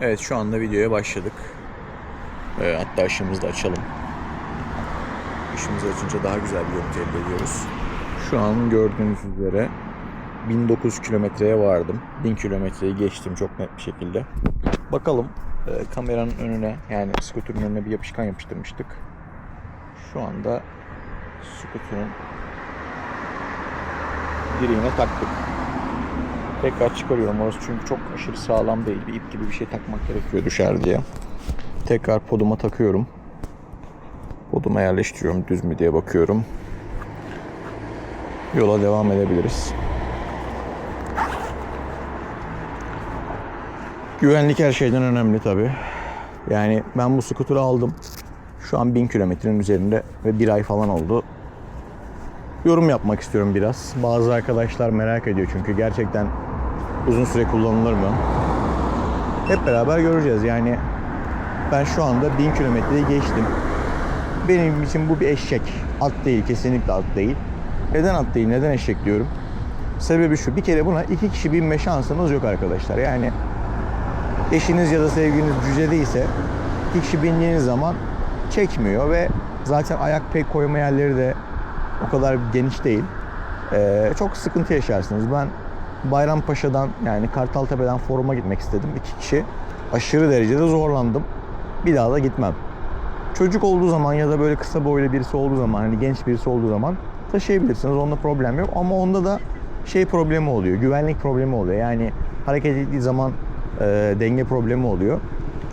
Evet şu anda videoya başladık. Ee, hatta ışığımızı da açalım. Işığımızı açınca daha güzel bir görüntü elde ediyoruz. Şu an gördüğünüz üzere 1900 kilometreye vardım. 1000 kilometreyi geçtim çok net bir şekilde. Bakalım e, kameranın önüne yani skuterın önüne bir yapışkan yapıştırmıştık. Şu anda skuterın direğine taktık. Tekrar çıkarıyorum orası çünkü çok aşırı sağlam değil. Bir ip gibi bir şey takmak gerekiyor düşer diye. Tekrar poduma takıyorum. Poduma yerleştiriyorum düz mü diye bakıyorum. Yola devam edebiliriz. Güvenlik her şeyden önemli tabi. Yani ben bu skuturu aldım. Şu an 1000 kilometrenin üzerinde ve bir ay falan oldu. Yorum yapmak istiyorum biraz. Bazı arkadaşlar merak ediyor çünkü gerçekten uzun süre kullanılır mı? Hep beraber göreceğiz. Yani ben şu anda 1000 kilometreyi geçtim. Benim için bu bir eşek. At değil, kesinlikle at değil. Neden at değil, neden eşek diyorum? Sebebi şu, bir kere buna iki kişi binme şansınız yok arkadaşlar. Yani eşiniz ya da sevgiliniz cüce değilse iki kişi bindiğiniz zaman çekmiyor ve zaten ayak pek koyma yerleri de o kadar geniş değil. Ee, çok sıkıntı yaşarsınız. Ben Bayrampaşa'dan yani Kartaltepe'den foruma gitmek istedim. iki kişi. Aşırı derecede zorlandım. Bir daha da gitmem. Çocuk olduğu zaman ya da böyle kısa boylu birisi olduğu zaman hani genç birisi olduğu zaman taşıyabilirsiniz. Onda problem yok. Ama onda da şey problemi oluyor. Güvenlik problemi oluyor. Yani hareket ettiği zaman e, denge problemi oluyor.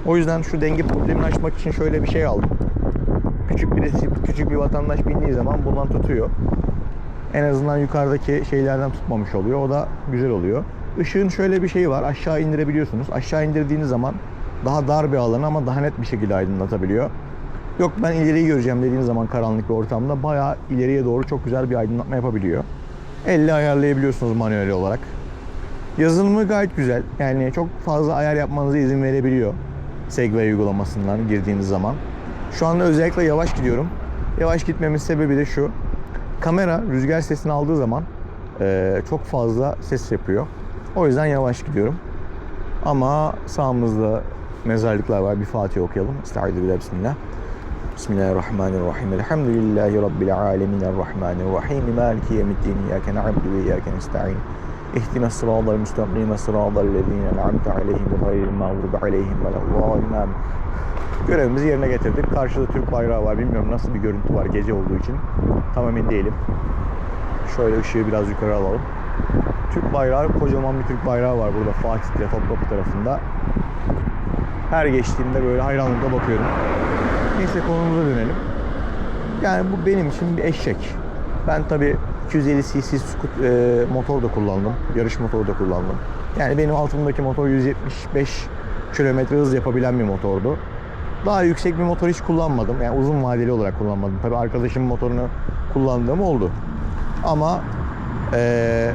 O yüzden şu denge problemini açmak için şöyle bir şey aldım. Küçük birisi, küçük bir vatandaş bindiği zaman bundan tutuyor. En azından yukarıdaki şeylerden tutmamış oluyor. O da güzel oluyor. Işığın şöyle bir şeyi var. Aşağı indirebiliyorsunuz. Aşağı indirdiğiniz zaman daha dar bir alanı ama daha net bir şekilde aydınlatabiliyor. Yok ben ileriyi göreceğim dediğiniz zaman karanlık bir ortamda bayağı ileriye doğru çok güzel bir aydınlatma yapabiliyor. Elle ayarlayabiliyorsunuz manuel olarak. Yazılımı gayet güzel. Yani çok fazla ayar yapmanıza izin verebiliyor. Segway uygulamasından girdiğiniz zaman. Şu anda özellikle yavaş gidiyorum. Yavaş gitmemin sebebi de şu. Kamera rüzgar sesini aldığı zaman eee, çok fazla ses yapıyor. O yüzden yavaş gidiyorum. Ama sağımızda mezarlıklar var. Bir Fatih okuyalım. Estaizu billah bismillah. Bismillahirrahmanirrahim. Elhamdülillahi Rabbil alemin. Errahmanirrahim. Maliki yemiddin. İyyâke na'budu ve iyyâke nesta'in. اهدنا الصراط المستقيم صراط الذين أنعمت عليهم غير المغضوب عليهم ولا الضالين Görevimizi yerine getirdik. Karşıda Türk bayrağı var. Bilmiyorum nasıl bir görüntü var gece olduğu için. Tam emin değilim. Şöyle ışığı biraz yukarı alalım. Türk bayrağı, kocaman bir Türk bayrağı var burada Fatih'te, Topkapı tarafında. Her geçtiğimde böyle hayranlıkla bakıyorum. Neyse konumuza dönelim. Yani bu benim için bir eşek. Ben tabi 250 cc skut, e, motor da kullandım. Yarış motoru da kullandım. Yani benim altımdaki motor 175 kilometre hız yapabilen bir motordu. Daha yüksek bir motor hiç kullanmadım. Yani uzun vadeli olarak kullanmadım. Tabi arkadaşımın motorunu kullandığım oldu. Ama eee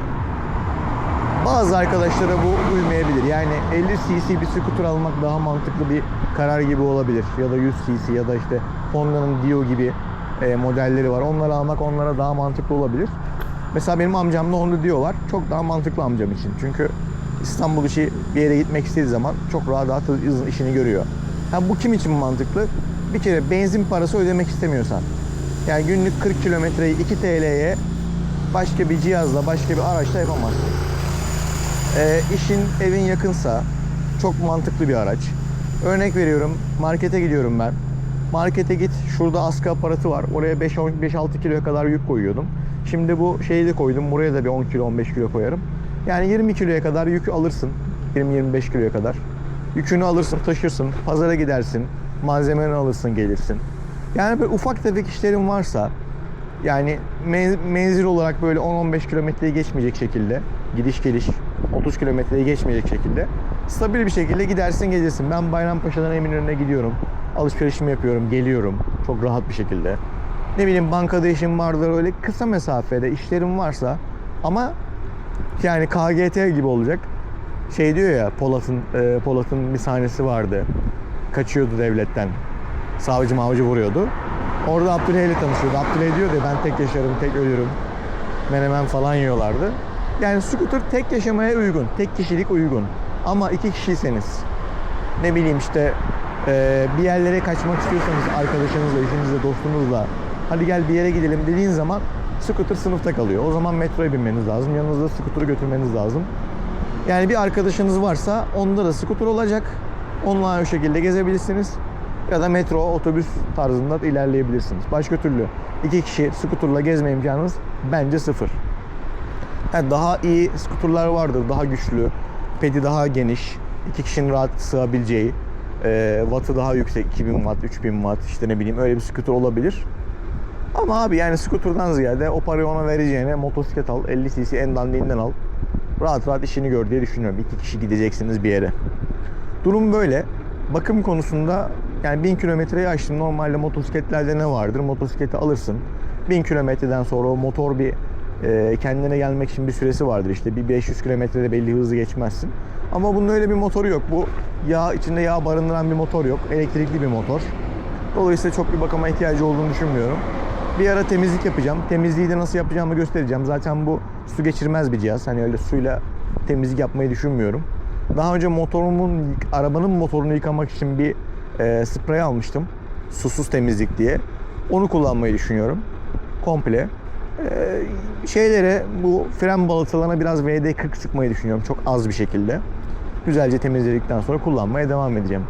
bazı arkadaşlara bu uymayabilir. Yani 50 cc bir scooter almak daha mantıklı bir karar gibi olabilir. Ya da 100 cc ya da işte Honda'nın Dio gibi e, modelleri var. Onları almak onlara daha mantıklı olabilir. Mesela benim amcamda Honda Dio var. Çok daha mantıklı amcam için. Çünkü İstanbul içi bir yere gitmek istediği zaman çok rahat rahat işini görüyor. Ha, bu kim için mantıklı? Bir kere benzin parası ödemek istemiyorsan. Yani günlük 40 kilometreyi 2 TL'ye başka bir cihazla, başka bir araçla yapamazsın. Ee, işin evin yakınsa çok mantıklı bir araç. Örnek veriyorum markete gidiyorum ben. Markete git şurada askı aparatı var. Oraya 5-6 kiloya kadar yük koyuyordum. Şimdi bu şeyi de koydum. Buraya da bir 10 kilo 15 kilo koyarım. Yani 20 kiloya kadar yük alırsın. 20-25 kiloya kadar. Yükünü alırsın taşırsın. Pazara gidersin. Malzemeni alırsın gelirsin. Yani böyle ufak tefek işlerin varsa yani men- menzil olarak böyle 10-15 kilometreyi geçmeyecek şekilde gidiş geliş 30 kilometreyi geçmeyecek şekilde stabil bir şekilde gidersin gelirsin. Ben Bayrampaşa'dan Eminönü'ne gidiyorum. Alışverişimi yapıyorum, geliyorum çok rahat bir şekilde. Ne bileyim bankada işim vardır öyle kısa mesafede işlerim varsa ama yani KGT gibi olacak. Şey diyor ya Polat'ın e, Polat'ın bir sahnesi vardı. Kaçıyordu devletten. Savcı mavcı vuruyordu. Orada Abdülhey ile tanışıyordu. Abdülhey diyor ya ben tek yaşarım, tek ölürüm. Menemen falan yiyorlardı. Yani scooter tek yaşamaya uygun. Tek kişilik uygun. Ama iki kişiyseniz ne bileyim işte e, bir yerlere kaçmak istiyorsanız arkadaşınızla, eşinizle, dostunuzla hadi gel bir yere gidelim dediğin zaman scooter sınıfta kalıyor. O zaman metroya binmeniz lazım. Yanınızda scooter'ı götürmeniz lazım. Yani bir arkadaşınız varsa onda da scooter olacak. Onunla o şekilde gezebilirsiniz. Ya da metro, otobüs tarzında da ilerleyebilirsiniz. Başka türlü iki kişi scooterla gezme imkanınız bence sıfır. Yani daha iyi skuterlar vardır, daha güçlü, pedi daha geniş, iki kişinin rahat sığabileceği, e, wattı daha yüksek, 2000 watt, 3000 watt işte ne bileyim öyle bir skuter olabilir. Ama abi yani skuterdan ziyade o parayı ona vereceğine motosiklet al, 50 cc en dandiğinden al. Rahat rahat işini gör diye düşünüyorum. İki kişi gideceksiniz bir yere. Durum böyle. Bakım konusunda yani 1000 kilometreyi aştım. Normalde motosikletlerde ne vardır? Motosikleti alırsın. 1000 kilometreden sonra o motor bir e, kendine gelmek için bir süresi vardır. İşte bir 500 kilometrede belli hızı geçmezsin. Ama bunun öyle bir motoru yok. Bu yağ içinde yağ barındıran bir motor yok. Elektrikli bir motor. Dolayısıyla çok bir bakıma ihtiyacı olduğunu düşünmüyorum. Bir ara temizlik yapacağım. Temizliği de nasıl yapacağımı göstereceğim. Zaten bu su geçirmez bir cihaz. Hani öyle suyla temizlik yapmayı düşünmüyorum. Daha önce motorumun, arabanın motorunu yıkamak için bir e, sprey almıştım. Susuz temizlik diye. Onu kullanmayı düşünüyorum. Komple. E, şeylere bu fren balatalarına biraz VD40 sıkmayı düşünüyorum. Çok az bir şekilde. Güzelce temizledikten sonra kullanmaya devam edeceğim.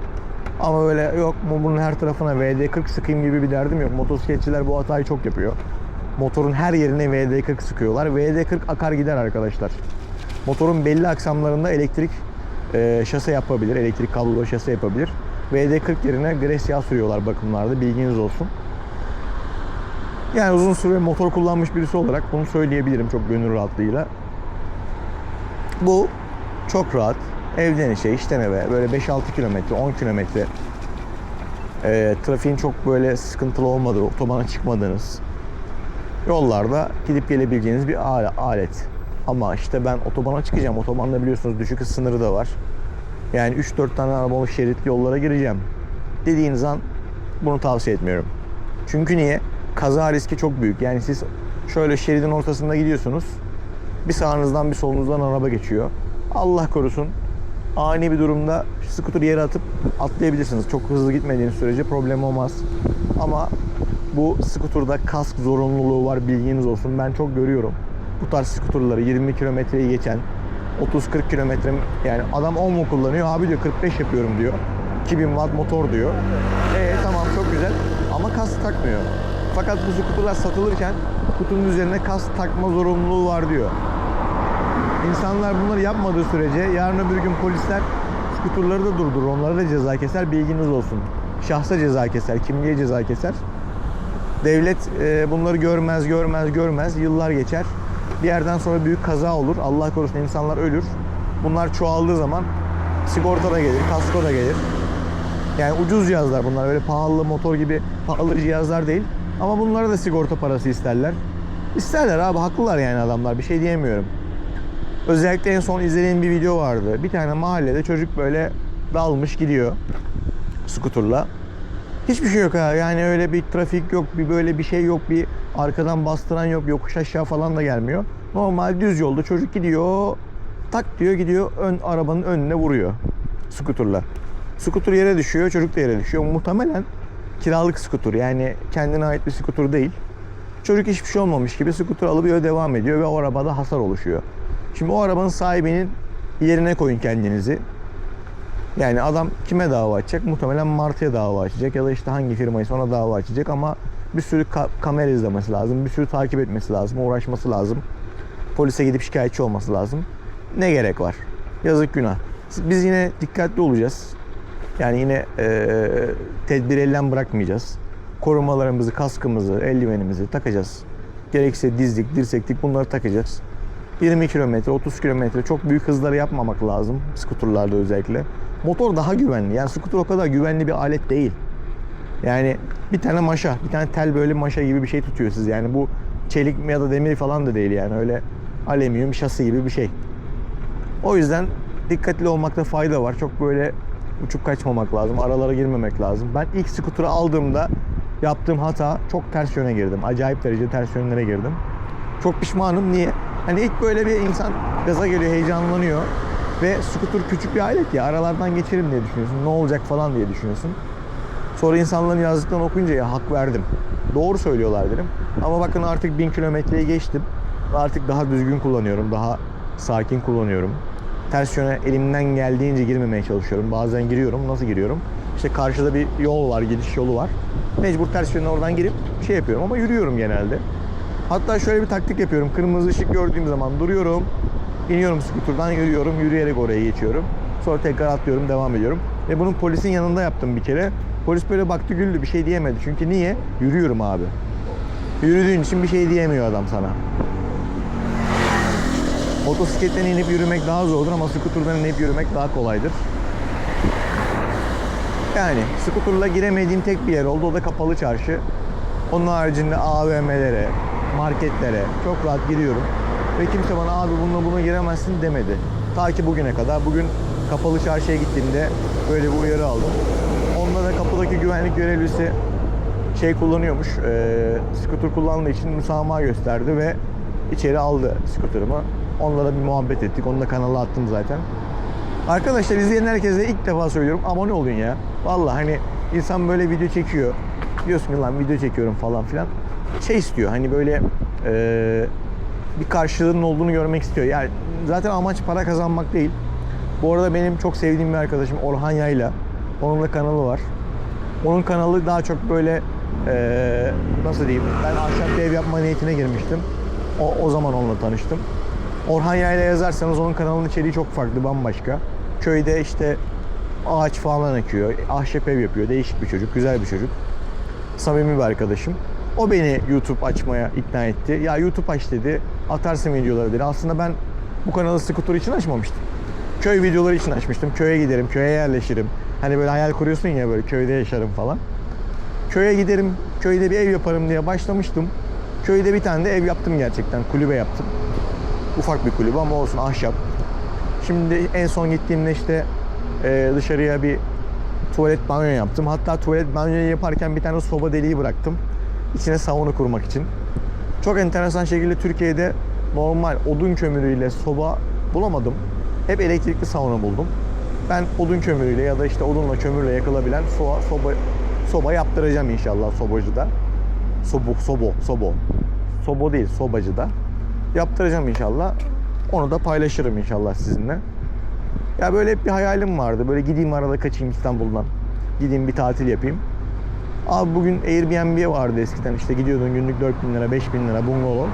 Ama öyle yok mu bunun her tarafına VD40 sıkayım gibi bir derdim yok. Motosikletçiler bu hatayı çok yapıyor. Motorun her yerine VD40 sıkıyorlar. VD40 akar gider arkadaşlar. Motorun belli aksamlarında elektrik e, şase yapabilir. Elektrik kablolu şase yapabilir. VD40 yerine gres yağ sürüyorlar bakımlarda. Bilginiz olsun. Yani uzun süre motor kullanmış birisi olarak bunu söyleyebilirim çok gönül rahatlığıyla. Bu çok rahat. Evden işe, işten eve böyle 5-6 kilometre, 10 kilometre e, trafiğin çok böyle sıkıntılı olmadığı, otobana çıkmadığınız yollarda gidip gelebileceğiniz bir ale- alet. Ama işte ben otobana çıkacağım. Otobanda biliyorsunuz düşük hız sınırı da var. Yani 3-4 tane arabalı şeritli yollara gireceğim. Dediğiniz an bunu tavsiye etmiyorum. Çünkü niye? Kaza riski çok büyük. Yani siz şöyle şeridin ortasında gidiyorsunuz. Bir sağınızdan bir solunuzdan araba geçiyor. Allah korusun ani bir durumda skuter yere atıp atlayabilirsiniz. Çok hızlı gitmediğiniz sürece problem olmaz. Ama bu skuterda kask zorunluluğu var bilginiz olsun. Ben çok görüyorum. Bu tarz skuterları 20 kilometreyi geçen 30-40 kilometre yani adam 10 mu kullanıyor abi diyor 45 yapıyorum diyor. 2000 watt motor diyor. Ee tamam çok güzel ama kask takmıyor. Fakat bu skuterlar satılırken kutunun üzerine kask takma zorunluluğu var diyor. İnsanlar bunları yapmadığı sürece yarın öbür gün polisler skuterları da durdurur. Onlara da ceza keser. Bilginiz olsun. Şahsa ceza keser. Kimliğe ceza keser. Devlet e, bunları görmez, görmez, görmez. Yıllar geçer. Bir yerden sonra büyük kaza olur. Allah korusun insanlar ölür. Bunlar çoğaldığı zaman sigorta da gelir, kasko da gelir. Yani ucuz cihazlar bunlar. Öyle pahalı motor gibi pahalı cihazlar değil. Ama bunlara da sigorta parası isterler. İsterler abi haklılar yani adamlar. Bir şey diyemiyorum. Özellikle en son izlediğim bir video vardı. Bir tane mahallede çocuk böyle dalmış gidiyor skuturla. Hiçbir şey yok ha. Yani öyle bir trafik yok, bir böyle bir şey yok, bir arkadan bastıran yok, yokuş aşağı falan da gelmiyor. Normal düz yolda çocuk gidiyor, tak diyor gidiyor ön arabanın önüne vuruyor skuturla. Skutur yere düşüyor, çocuk da yere düşüyor. Muhtemelen kiralık skutur yani kendine ait bir skutur değil. Çocuk hiçbir şey olmamış gibi skuter alıp devam ediyor ve o arabada hasar oluşuyor. Şimdi o arabanın sahibinin yerine koyun kendinizi. Yani adam kime dava açacak? Muhtemelen Martı'ya dava açacak ya da işte hangi firmaysa ona dava açacak ama bir sürü ka- kamera izlemesi lazım, bir sürü takip etmesi lazım, uğraşması lazım. Polise gidip şikayetçi olması lazım. Ne gerek var? Yazık günah. Biz yine dikkatli olacağız. Yani yine eee tedbir elden bırakmayacağız. Korumalarımızı, kaskımızı, eldivenimizi takacağız. Gerekirse dizlik, dirseklik bunları takacağız. 20 kilometre, 30 kilometre çok büyük hızları yapmamak lazım. Skuturlarda özellikle. Motor daha güvenli. Yani skuter o kadar güvenli bir alet değil. Yani bir tane maşa, bir tane tel böyle maşa gibi bir şey tutuyor siz. Yani bu çelik ya da demir falan da değil yani. Öyle alüminyum şasi gibi bir şey. O yüzden dikkatli olmakta fayda var. Çok böyle uçup kaçmamak lazım. Aralara girmemek lazım. Ben ilk skuter'ı aldığımda yaptığım hata çok ters yöne girdim. Acayip derece ters yönlere girdim. Çok pişmanım. Niye? Hani ilk böyle bir insan gaza geliyor, heyecanlanıyor. Ve skuter küçük bir alet ya aralardan geçerim diye düşünüyorsun. Ne olacak falan diye düşünüyorsun. Sonra insanların yazdıklarını okuyunca ya hak verdim. Doğru söylüyorlar dedim. Ama bakın artık 1000 kilometreyi geçtim. Artık daha düzgün kullanıyorum. Daha sakin kullanıyorum. Ters yöne elimden geldiğince girmemeye çalışıyorum. Bazen giriyorum. Nasıl giriyorum? İşte karşıda bir yol var, gidiş yolu var. Mecbur ters yöne oradan girip şey yapıyorum ama yürüyorum genelde. Hatta şöyle bir taktik yapıyorum. Kırmızı ışık gördüğüm zaman duruyorum. İniyorum skuterdan yürüyorum. Yürüyerek oraya geçiyorum. Sonra tekrar atlıyorum, devam ediyorum. Ve bunun polisin yanında yaptım bir kere. Polis böyle baktı güldü bir şey diyemedi. Çünkü niye? Yürüyorum abi. Yürüdüğün için bir şey diyemiyor adam sana. Motosikletten inip yürümek daha zordur ama skuterdan inip yürümek daha kolaydır. Yani skuterla giremediğim tek bir yer oldu. O da kapalı çarşı. Onun haricinde AVM'lere, marketlere çok rahat giriyorum. Ve kimse bana abi bununla buna giremezsin demedi. Ta ki bugüne kadar. Bugün kapalı çarşıya gittiğimde böyle bir uyarı aldım. Onda da kapıdaki güvenlik görevlisi şey kullanıyormuş. E, skuter kullandığı için müsamaha gösterdi ve içeri aldı skuterımı. Onunla da bir muhabbet ettik. Onu da kanala attım zaten. Arkadaşlar izleyen herkese ilk defa söylüyorum abone olun ya. Vallahi hani insan böyle video çekiyor. Diyorsun ki lan video çekiyorum falan filan. Şey istiyor hani böyle e, bir karşılığının olduğunu görmek istiyor. Yani zaten amaç para kazanmak değil. Bu arada benim çok sevdiğim bir arkadaşım Orhan Yayla. Onun da kanalı var. Onun kanalı daha çok böyle e, nasıl diyeyim ben ahşap ev yapma niyetine girmiştim. O, o zaman onunla tanıştım. Orhan Yayla yazarsanız onun kanalının içeriği çok farklı, bambaşka. Köyde işte ağaç falan ekiyor, ahşap ev yapıyor. Değişik bir çocuk, güzel bir çocuk. Samimi bir arkadaşım. O beni YouTube açmaya ikna etti. Ya YouTube aç dedi, atarsın videoları dedi. Aslında ben bu kanalı skuter için açmamıştım. Köy videoları için açmıştım. Köye giderim, köye yerleşirim. Hani böyle hayal kuruyorsun ya böyle köyde yaşarım falan. Köye giderim, köyde bir ev yaparım diye başlamıştım. Köyde bir tane de ev yaptım gerçekten. Kulübe yaptım. Ufak bir kulübe ama olsun ahşap. Şimdi en son gittiğimde işte e, dışarıya bir tuvalet banyo yaptım. Hatta tuvalet banyoyu yaparken bir tane soba deliği bıraktım. İçine sauna kurmak için. Çok enteresan şekilde Türkiye'de normal odun kömürüyle soba bulamadım. Hep elektrikli sauna buldum. Ben odun kömürüyle ya da işte odunla kömürle yakılabilen soba, soba, soba yaptıracağım inşallah sobacıda. Sobo, sobo, sobo. Sobo değil, sobacıda. Yaptıracağım inşallah. Onu da paylaşırım inşallah sizinle. Ya böyle hep bir hayalim vardı. Böyle gideyim arada kaçayım İstanbul'dan. Gideyim bir tatil yapayım. Abi bugün Airbnb vardı eskiden işte gidiyordun günlük 4000 lira 5000 lira bungalov.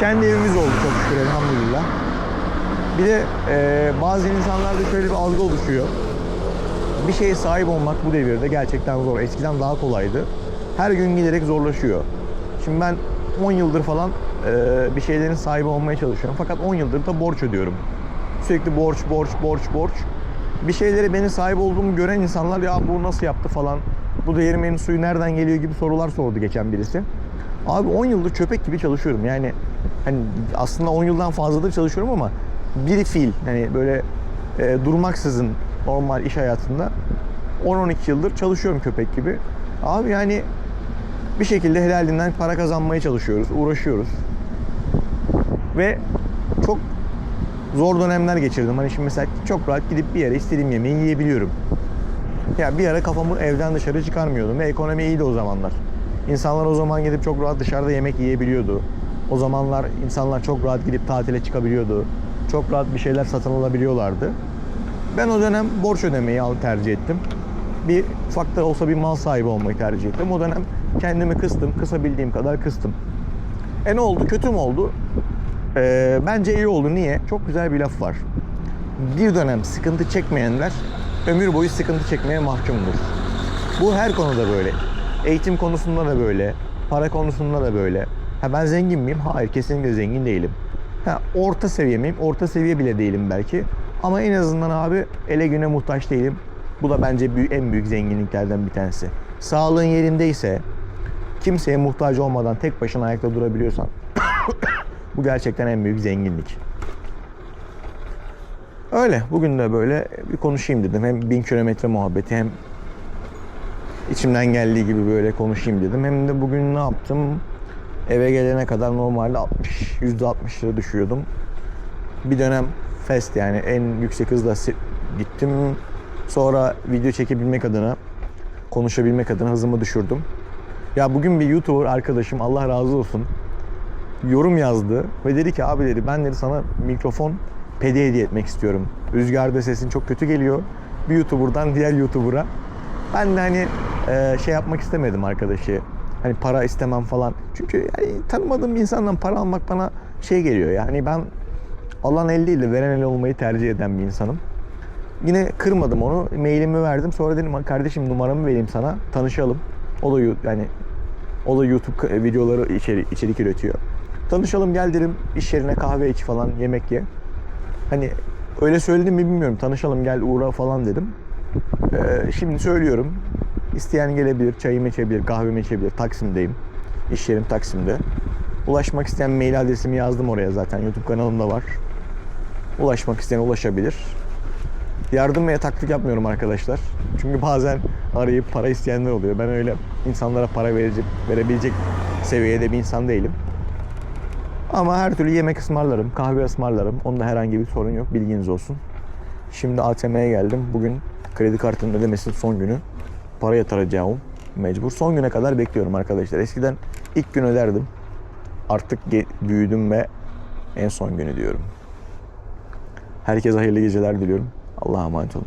Kendi evimiz oldu çok şükür elhamdülillah. Bir de e, bazı insanlarda şöyle bir algı oluşuyor. Bir şeye sahip olmak bu devirde gerçekten zor. Eskiden daha kolaydı. Her gün giderek zorlaşıyor. Şimdi ben 10 yıldır falan e, bir şeylerin sahibi olmaya çalışıyorum. Fakat 10 yıldır da borç ödüyorum. Sürekli borç, borç, borç, borç. Bir şeyleri benim sahip olduğumu gören insanlar ya bu nasıl yaptı falan. Bu değirmenin suyu nereden geliyor gibi sorular sordu geçen birisi. Abi 10 yıldır köpek gibi çalışıyorum. Yani hani aslında 10 yıldan fazladır çalışıyorum ama bir fiil hani böyle e, durmaksızın normal iş hayatında 10-12 yıldır çalışıyorum köpek gibi. Abi yani bir şekilde helalinden para kazanmaya çalışıyoruz, uğraşıyoruz. Ve çok zor dönemler geçirdim. Hani şimdi mesela çok rahat gidip bir yere istediğim yemeği yiyebiliyorum. Ya bir ara kafamı evden dışarı çıkarmıyordum ve ekonomi iyiydi o zamanlar. İnsanlar o zaman gidip çok rahat dışarıda yemek yiyebiliyordu. O zamanlar insanlar çok rahat gidip tatile çıkabiliyordu. Çok rahat bir şeyler satın alabiliyorlardı. Ben o dönem borç ödemeyi tercih ettim. Bir ufak da olsa bir mal sahibi olmayı tercih ettim. O dönem kendimi kıstım, kısabildiğim kadar kıstım. E ne oldu? Kötü mü oldu? Ee, bence iyi oldu. Niye? Çok güzel bir laf var. Bir dönem sıkıntı çekmeyenler ömür boyu sıkıntı çekmeye mahkumdur. Bu her konuda böyle. Eğitim konusunda da böyle. Para konusunda da böyle. Ha ben zengin miyim? Hayır kesinlikle zengin değilim. Ha, orta seviye miyim? Orta seviye bile değilim belki. Ama en azından abi ele güne muhtaç değilim. Bu da bence en büyük zenginliklerden bir tanesi. Sağlığın yerindeyse, kimseye muhtaç olmadan tek başına ayakta durabiliyorsan bu gerçekten en büyük zenginlik. Öyle. Bugün de böyle bir konuşayım dedim. Hem bin kilometre muhabbeti hem içimden geldiği gibi böyle konuşayım dedim. Hem de bugün ne yaptım? Eve gelene kadar normalde 60, %60 lira düşüyordum. Bir dönem fast yani en yüksek hızla gittim. Sonra video çekebilmek adına, konuşabilmek adına hızımı düşürdüm. Ya bugün bir YouTuber arkadaşım Allah razı olsun yorum yazdı ve dedi ki abi dedi ben dedi sana mikrofon pedi hediye etmek istiyorum. Rüzgarda sesin çok kötü geliyor. Bir YouTuber'dan diğer YouTuber'a. Ben de hani e, şey yapmak istemedim arkadaşı. Hani para istemem falan. Çünkü yani tanımadığım bir insandan para almak bana şey geliyor. Yani ben alan el değil de veren el olmayı tercih eden bir insanım. Yine kırmadım onu. Mailimi verdim. Sonra dedim kardeşim numaramı vereyim sana. Tanışalım. O da yani o da YouTube videoları içeri, içerik üretiyor. Tanışalım gel dedim iş yerine kahve iç falan yemek ye. Hani öyle söyledim mi bilmiyorum. Tanışalım gel uğra falan dedim. Ee, şimdi söylüyorum. İsteyen gelebilir, çayımı içebilir, kahvemi içebilir. Taksim'deyim. İş yerim Taksim'de. Ulaşmak isteyen mail adresimi yazdım oraya zaten. YouTube kanalımda var. Ulaşmak isteyen ulaşabilir. Yardım ve taktik yapmıyorum arkadaşlar. Çünkü bazen arayıp para isteyenler oluyor. Ben öyle insanlara para verecek, verebilecek seviyede bir insan değilim. Ama her türlü yemek ısmarlarım, kahve ısmarlarım. Onda herhangi bir sorun yok. Bilginiz olsun. Şimdi ATM'ye geldim. Bugün kredi kartının ödemesinin son günü. Para yatıracağım mecbur. Son güne kadar bekliyorum arkadaşlar. Eskiden ilk gün öderdim. Artık büyüdüm ve en son günü diyorum. Herkese hayırlı geceler diliyorum. Allah'a emanet olun.